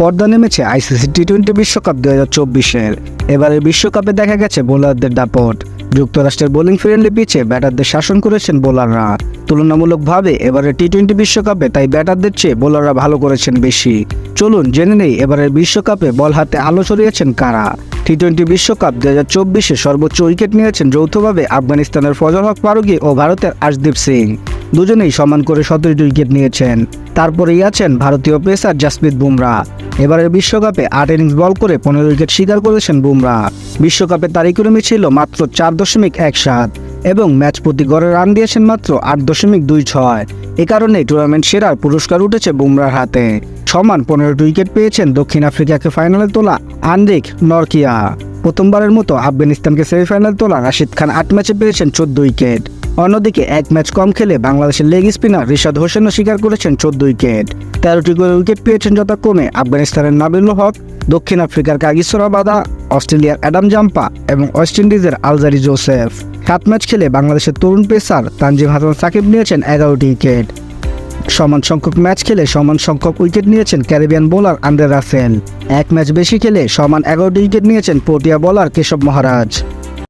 পর্দা নেমেছে ICC T twenty বিশ্বকাপ দু হাজার চব্বিশের। এবারের বিশ্বকাপে দেখা গেছে বোলারদের দাপট। যুক্তরাষ্ট্রের বোলিং ফ্রেন্ডলি পিচে ব্যাটারদের শাসন করেছেন বোলাররা। তুলনামূলকভাবে এবারের টি টোয়েন্টি বিশ্বকাপে তাই ব্যাটারদের চেয়ে বোলাররা ভালো করেছেন বেশি। চলুন জেনে নেই এবারের বিশ্বকাপে বল হাতে আলো ছড়িয়েছেন কারা। টি টোয়েন্টি বিশ্বকাপ দু হাজার চব্বিশে সর্বোচ্চ উইকেট নিয়েছেন যৌথভাবে আফগানিস্তানের ফজল হক ফারুকি ও ভারতের আশদীপ সিং। দুজনেই সমান করে সতেরোটি উইকেট নিয়েছেন। তারপরেই আছেন ভারতীয় পেসার জাসপ্রীত বুমরা। এবারের বিশ্বকাপে আট ইনিংস বল করে পনেরো উইকেট শিকার করেছেন বুমরা। বিশ্বকাপে তার ইকোনমি ছিল মাত্র চার দশমিক এক সাত এবং ম্যাচ প্রতি গড়ে রান দিয়েছেন মাত্র আট দশমিক দুই ছয়। এ কারণেই টুর্নামেন্ট সেরার পুরস্কার উঠেছে বুমরার হাতে। সমান পনেরোটি উইকেট পেয়েছেন দক্ষিণ আফ্রিকাকে ফাইনালে তোলা আন্দ্রিক নরকিয়া। প্রথমবারের মতো আফগানিস্তানকে সেমিফাইনাল তোলা রাশিদ খান আট ম্যাচে পেয়েছেন চোদ্দ উইকেট। অন্যদিকে এক ম্যাচ কম খেলে বাংলাদেশের লেগ স্পিনার রিশাদ হোসেনও স্বীকার করেছেন চোদ্দ উইকেট। তেরোটি করে উইকেট পেয়েছেন যথাক্রমে আফগানিস্তানের নাবিল হক, দক্ষিণ আফ্রিকার কাগিসরা বাদা অস্ট্রেলিয়ার অ্যাডাম জাম্পা এবং ওয়েস্ট ইন্ডিজের আলজারি জোসেফ। সাত ম্যাচ খেলে বাংলাদেশের তরুণ পেসার তানজিম হাসান সাকিব নিয়েছেন এগারোটি উইকেট। সমান সংখ্যক ম্যাচ খেলে সমান সংখ্যক উইকেট নিয়েছেন ক্যারিবিয়ান বোলার আন্দ্রে রাসেল। এক ম্যাচ বেশি খেলে সমান এগারোটি উইকেট নিয়েছেন পোটিয়া বোলার কেশব মহারাজ।